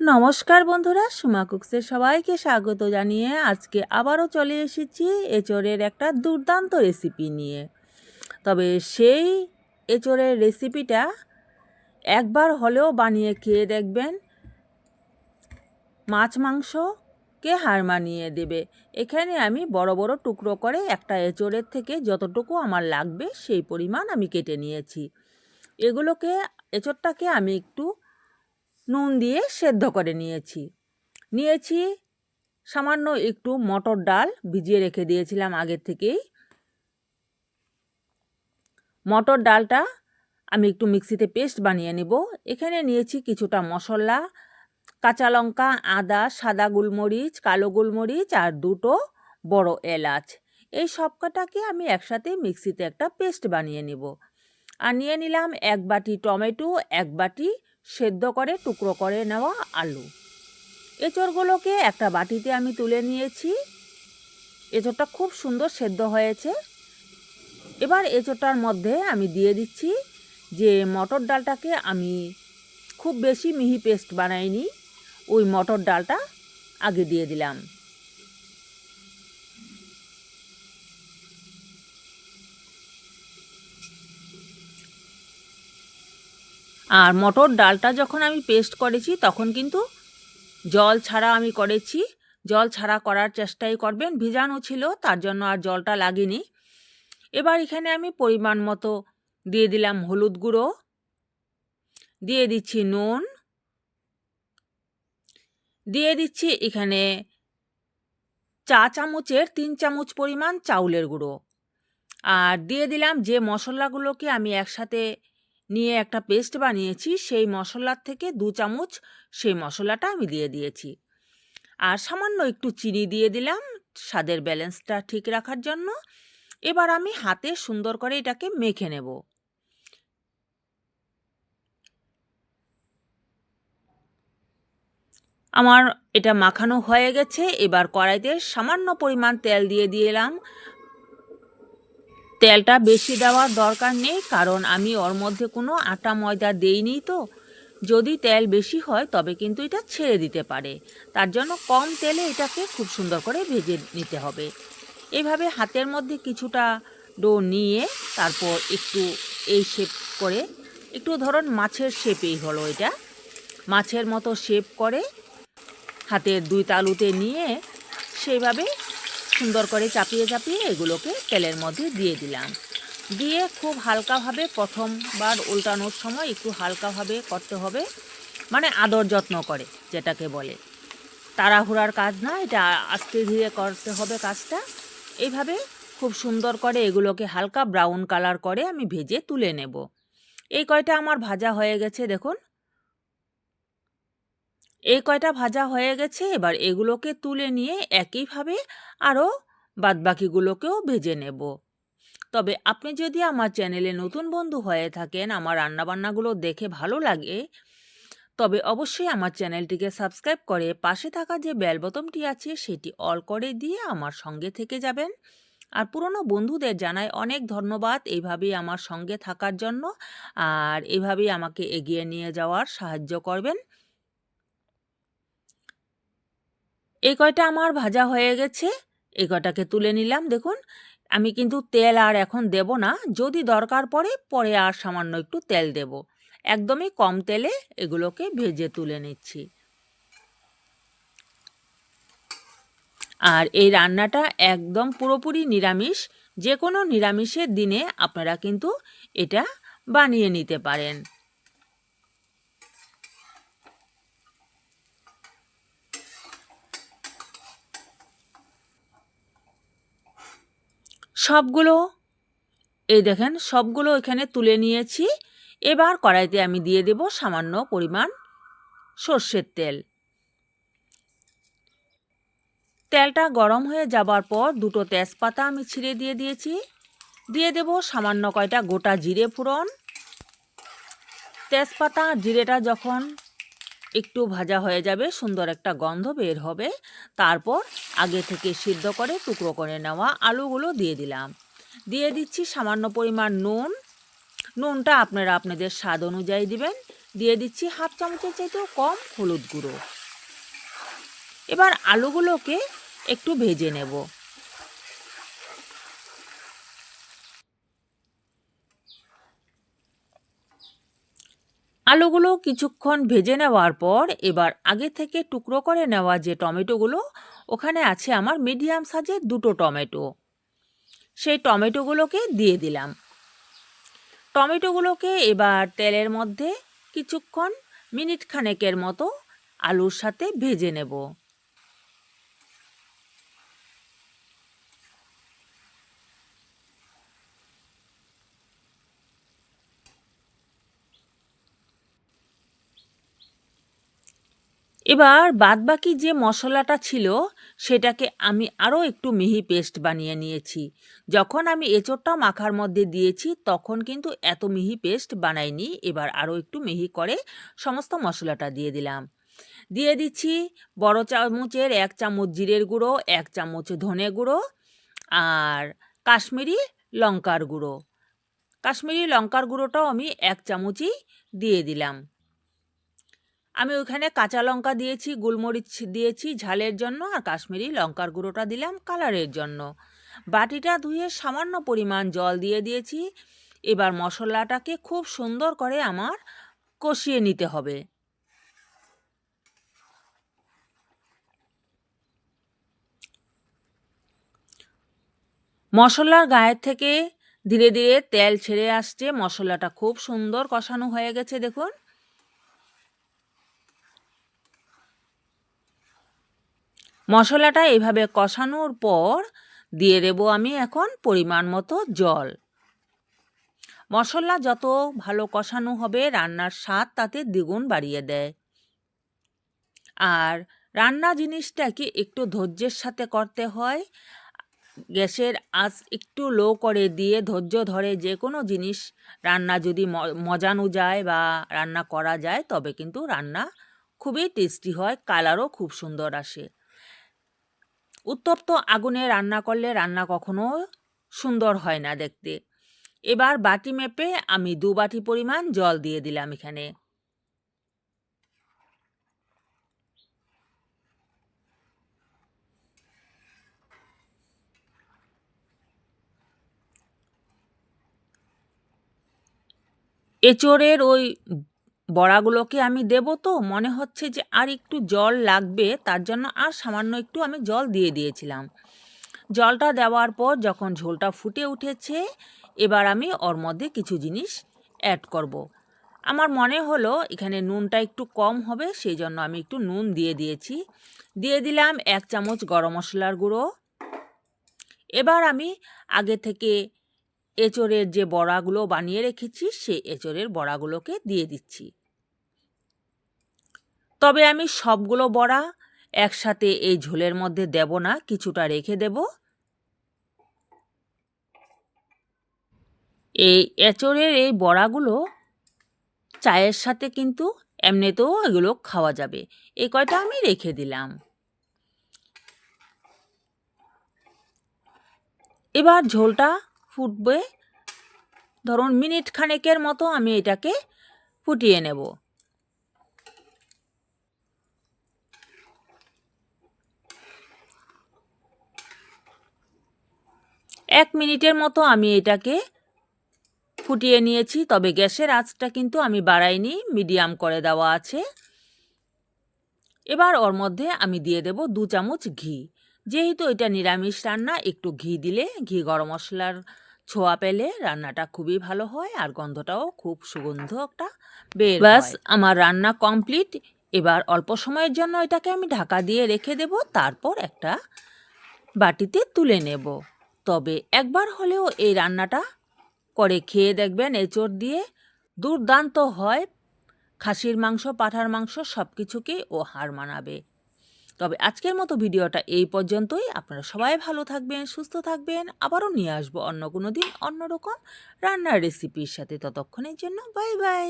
নমস্কার বন্ধুরা, সুমা কুকসের সবাইকে স্বাগত জানিয়ে আজকে আবারও চলে এসেছি এচোরের একটা দুর্দান্ত রেসিপি নিয়ে। তবে সেই এচোরের রেসিপিটা একবার হলেও বানিয়ে খেয়ে দেখবেন, মাছ মাংসকে হার মানিয়ে দেবে। এখানে আমি বড় বড় টুকরো করে একটা এচোরের থেকে যতটুকু আমার লাগবে সেই পরিমাণ আমি কেটে নিয়েছি। এগুলোকে এচোরটাকে আমি একটু নুন দিয়ে সেদ্ধ করে নিয়েছি। নিয়েছি সামান্য একটু মটর ডাল, ভিজিয়ে রেখে দিয়েছিলাম আগের থেকেই। মটর ডালটা আমি একটু মিক্সিতে পেস্ট বানিয়ে নেব। এখানে নিয়েছি কিছুটা মশলা, কাঁচা লঙ্কা, আদা, সাদা গোলমরিচ, কালো গোলমরিচ আর দুটো বড় এলাচ। এই সব কটাকে আমি একসাথে মিক্সিতে একটা পেস্ট বানিয়ে নেব। আর নিয়ে নিলাম এক বাটি টমেটো, এক বাটি সেদ্ধ করে টুকরো করে নেওয়া আলু। এঁচড়গুলোকে একটা বাটিতে আমি তুলে নিয়েছি। এঁচড়টা খুব সুন্দর সেদ্ধ হয়েছে। এবার এঁচড়টার মধ্যে আমি দিয়ে দিচ্ছি যে মটর ডালটাকে আমি খুব বেশি মিহি পেস্ট বানাইনি। ওই মটর ডালটা আগে দিয়ে দিলাম। আর মটর ডালটা যখন আমি পেস্ট করেছি, তখন কিন্তু জল ছাড়া আমি করেছি। জল ছাড়া করার চেষ্টাই করবেন। ভিজানো ছিল, তার জন্য আর জলটা লাগেনি। এবার এখানে আমি পরিমাণ মতো দিয়ে দিলাম হলুদ গুঁড়ো। দিয়ে দিচ্ছি নুন। দিয়ে দিচ্ছি এখানে চা চামচের তিন চামচ পরিমাণ চাউলের গুঁড়ো। আর দিয়ে দিলাম যে মশলাগুলোকে আমি একসাথে নিয়ে একটা পেস্ট বানিয়েছি, সেই মশলার থেকে দু চামচ সেই মশলাটা আমি দিয়ে দিয়েছি। আর সামান্য একটু চিনি দিয়ে দিলাম স্বাদের ব্যালেন্সটা ঠিক রাখার জন্য। এবার আমি হাতে সুন্দর করে এটাকে মেখে নেব। আমার এটা মাখানো হয়ে গেছে, এবার কড়াইতে সামান্য পরিমাণ তেল দিয়ে দিলাম। তেলটা বেশি দেওয়ার দরকার নেই, কারণ আমি ওর মধ্যে কোনো আটা ময়দা দেইনি তো। যদি তেল বেশি হয়, তবে কিন্তু এটা ছেড়ে দিতে পারে। তার জন্য কম তেলে এটাকে খুব সুন্দর করে ভেজে নিতে হবে। এভাবে হাতের মধ্যে কিছুটা ডো নিয়ে তারপর একটু এই শেপ করে, একটু ধরুন মাছের শেপেই হলো এটা। মাছের মতো শেপ করে হাতের দুই তালুতে নিয়ে সেইভাবে সুন্দর করে চাপিয়ে চাপিয়ে এগুলোকে তেলের মধ্যে দিয়ে দিলাম। দিয়ে খুব হালকাভাবে প্রথমবার উল্টানোর সময় একটু হালকাভাবে করতে হবে মানে আদর যত্ন করে, যেটাকে বলে। তাড়াহুড়ার কাজ না, এটা আস্তে ধীরে করতে হবে কাজটা। এইভাবে খুব সুন্দর করে এগুলোকে হালকা ব্রাউন কালার করে আমি ভেজে তুলে নেব। এই কয়টা আমার ভাজা হয়ে গেছে দেখুন। এই কয়টা ভাজা হয়ে গেছে, এবার এগুলোকে তুলে নিয়ে একইভাবে আরও বাদবাকিগুলোকেও ভেজে নেব। তবে আপনি যদি আমার চ্যানেলে নতুন বন্ধু হয়ে থাকেন, আমার রান্নাবান্নাগুলো দেখে ভালো লাগে, তবে অবশ্যই আমার চ্যানেলটিকে সাবস্ক্রাইব করে পাশে থাকা যে বেল বোতামটি আছে, সেটি অল করে দিয়ে আমার সঙ্গে থেকে যাবেন। আর পুরনো বন্ধুদের জানাই অনেক ধন্যবাদ এইভাবেই আমার সঙ্গে থাকার জন্য, আর এইভাবেই আমাকে এগিয়ে নিয়ে যাওয়ার সাহায্য করবেন। এই কয়টা আমার ভাজা হয়ে গেছে? এই কয়টাকে তুলে নিলাম, দেখুন। আমি কিন্তু তেল আর এখন দেব না। যদি দরকার পড়ে, পরে আর সামান্য একটু তেল দেব। একদমই কম তেলে এগুলোকে ভেজে তুলে নিচ্ছি। আর এই রান্নাটা একদম পুরোপুরি নিরামিষ। যে কোনো নিরামিষের দিনে আপনারা কিন্তু এটা বানিয়ে নিতে পারেন। সবগুলো, এই দেখেন, সবগুলো এখানে তুলে নিয়েছি। এবার কড়াইতে আমি দিয়ে দেব সামান্য পরিমাণ সর্ষের তেল। তেলটা গরম হয়ে যাবার পর দুটো তেজপাতা আমি ছিঁড়ে দিয়ে দিয়েছি। দিয়ে দেব সামান্য কয়টা গোটা জিরে ফোড়ন। তেজপাতা, জিরেটা যখন একটু ভাজা হয়ে যাবে, সুন্দর একটা গন্ধ বের হবে। তারপর আগে থেকে সিদ্ধ করে টুকরো করে নেওয়া আলুগুলো দিয়ে দিলাম। দিয়ে দিচ্ছি সামান্য পরিমাণ নুন। নুনটা আপনারা আপনাদের স্বাদ অনুযায়ী দিবেন। দিয়ে দিচ্ছি হাফ চামচের চাইতেও কম হলুদ গুঁড়ো। এবার আলুগুলোকে একটু ভেজে নেব। আলুগুলো কিছুক্ষণ ভেজে নেওয়ার পর এবার আগে থেকে টুকরো করে নেওয়া যে টমেটোগুলো, ওখানে আছে আমার মিডিয়াম সাইজের দুটো টমেটো। সেই টমেটোগুলোকে দিয়ে দিলাম। টমেটোগুলোকে এবার তেলের মধ্যে কিছুক্ষণ মিনিট খানেকের মতো আলুর সাথে ভেজে নেব। এবার বাদবাকি যে মশলাটা ছিল, সেটাকে আমি আরও একটু মিহি পেস্ট বানিয়ে নিয়েছি। যখন আমি এঁচোড়টা মাখার মধ্যে দিয়েছি, তখন কিন্তু এত মিহি পেস্ট বানাইনি, এবার আরও একটু মিহি করে সমস্ত মশলাটা দিয়ে দিলাম। দিয়ে দিচ্ছি বড় চামচের এক চামচ জিরের গুঁড়ো, এক চামচ ধনে গুঁড়ো আর কাশ্মীরি লঙ্কার গুঁড়ো। কাশ্মীরি লঙ্কার গুঁড়োটাও আমি এক চামচই দিয়ে দিলাম। আমি ওইখানে কাঁচা লঙ্কা দিয়েছি, গোলমরিচ দিয়েছি ঝালের জন্য আর কাশ্মীরি লঙ্কার গুঁড়োটা দিলাম কালারের জন্য। বাটিটা ধুয়ে সামান্য পরিমাণ জল দিয়ে দিয়েছি। এবার মশলাটাকে খুব সুন্দর করে আমার কষিয়ে নিতে হবে। মশলার গায়ের থেকে ধীরে ধীরে তেল ছেড়ে আসছে, মশলাটা খুব সুন্দর কষানো হয়ে গেছে দেখুন। মশলাটা এভাবে কষানোর পর দিয়ে দেব আমি এখন পরিমাণ মতো জল। মশলা যত ভালো কষানো হবে, রান্নার স্বাদ তাতে দ্বিগুণ বাড়িয়ে দেয়। আর রান্না জিনিসটাকে একটু ধৈর্যের সাথে করতে হয়। গ্যাসের আঁচ একটু লো করে দিয়ে ধৈর্য ধরে যে কোনো জিনিস রান্না যদি মজানো যায় বা রান্না করা যায়, তবে কিন্তু রান্না খুবই টেস্টি হয়, কালারও খুব সুন্দর আসে। উত্তপ্ত আগুনে রান্না করলে রান্না কখনো সুন্দর হয় না দেখতে। এবার বাটি মেপে আমি দু বাটি পরিমাণ জল দিয়ে দিলাম এখানে। এচোরের ওই বড়াগুলোকে আমি দেব তো, মনে হচ্ছে যে আর একটু জল লাগবে, তার জন্য আর সামান্য একটু আমি জল দিয়ে দিয়েছিলাম। জলটা দেওয়ার পর যখন ঝোলটা ফুটে উঠেছে, এবার আমি ওর মধ্যে কিছু জিনিস অ্যাড করব। আমার মনে হলো এখানে নুনটা একটু কম হবে সেই জন্য আমি একটু নুন দিয়ে দিয়েছি। দিয়ে দিলাম এক চামচ গরম মশলার গুঁড়ো। এবার আমি আগে থেকে এঁচোড়ের যে বড়াগুলো বানিয়ে রেখেছি সেই এঁচোড়ের বড়াগুলোকে দিয়ে দিচ্ছি। তবে আমি সবগুলো বড়া একসাথে এই ঝোলের মধ্যে দেব না, কিছুটা রেখে দেব। এই এঁচড়ের এই বড়াগুলো চায়ের সাথে কিন্তু এমনিতেও এগুলো খাওয়া যাবে। এই কয়টা আমি রেখে দিলাম। এবার ঝোলটা ফুটবে। ধরুন মিনিট খানেকের মতো আমি এটাকে ফুটিয়ে নেব। এক মিনিটের মতো আমি এটাকে ফুটিয়ে নিয়েছি, তবে গ্যাসের আঁচটা কিন্তু আমি বাড়াইনি, মিডিয়াম করে দেওয়া আছে। এবার ওর মধ্যে আমি দিয়ে দেব দু চামচ ঘি। যেহেতু এটা নিরামিষ রান্না, একটু ঘি দিলে, ঘি গরম মশলার ছোঁয়া পেলে রান্নাটা খুবই ভালো হয় আর গন্ধটাও খুব সুগন্ধ একটা বের বাস আমার রান্না কমপ্লিট। এবার অল্প সময়ের জন্য এটাকে আমি ঢাকা দিয়ে রেখে দেব, তারপর একটা বাটিতে তুলে নেব। তবে একবার হলেও এই রান্নাটা করে খেয়ে দেখবেন, এঁচড় দিয়ে দুর্দান্ত হয়। খাসির মাংস, পাঠার মাংস সব কিছুকেই ও হার মানাবে। তবে আজকের মতো ভিডিওটা এই পর্যন্তই। আপনারা সবাই ভালো থাকবেন, সুস্থ থাকবেন। আবারও নিয়ে আসব অন্য কোনো দিন অন্যরকম রান্নার রেসিপির সাথে। ততক্ষণের জন্য বাই বাই